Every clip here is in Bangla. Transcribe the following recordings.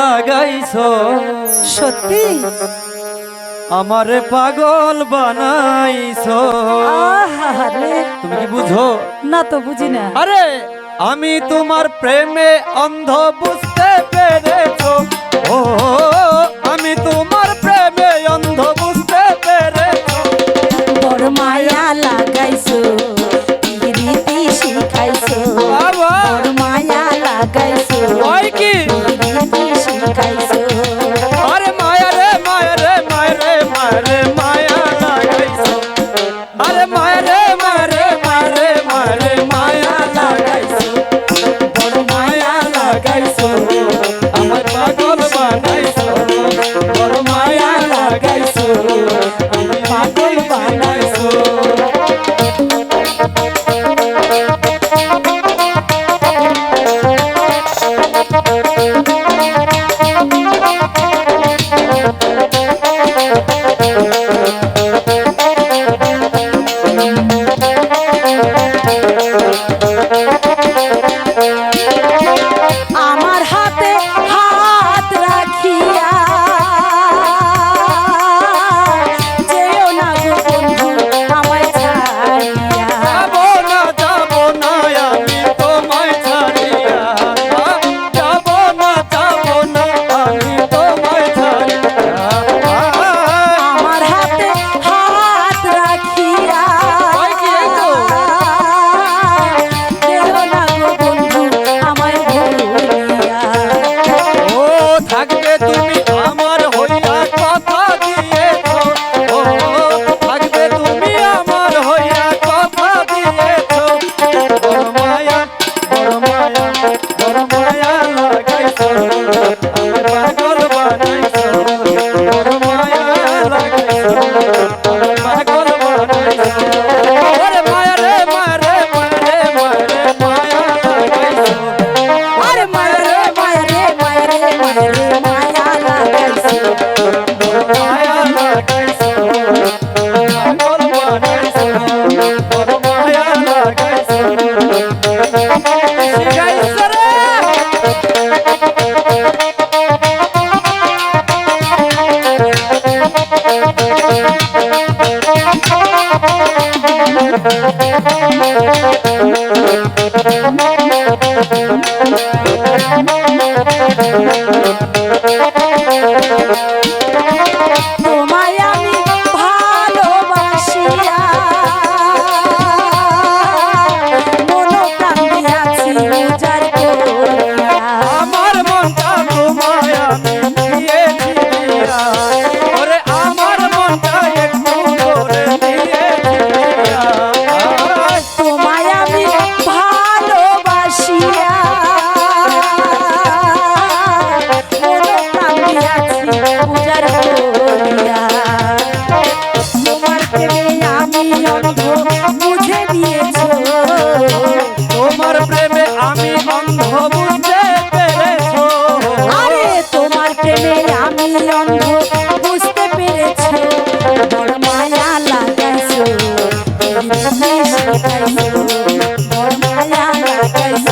লাগাইছো। সত্যি? আমার পাগল বানাইছো। তুমি কি বুঝো? না তো বুঝি না। আরে আমি তোমার প্রেমে অন্ধ বুঝতে পেরেছ। ও Thank you. Thank you. Thank you.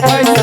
Vai, vai.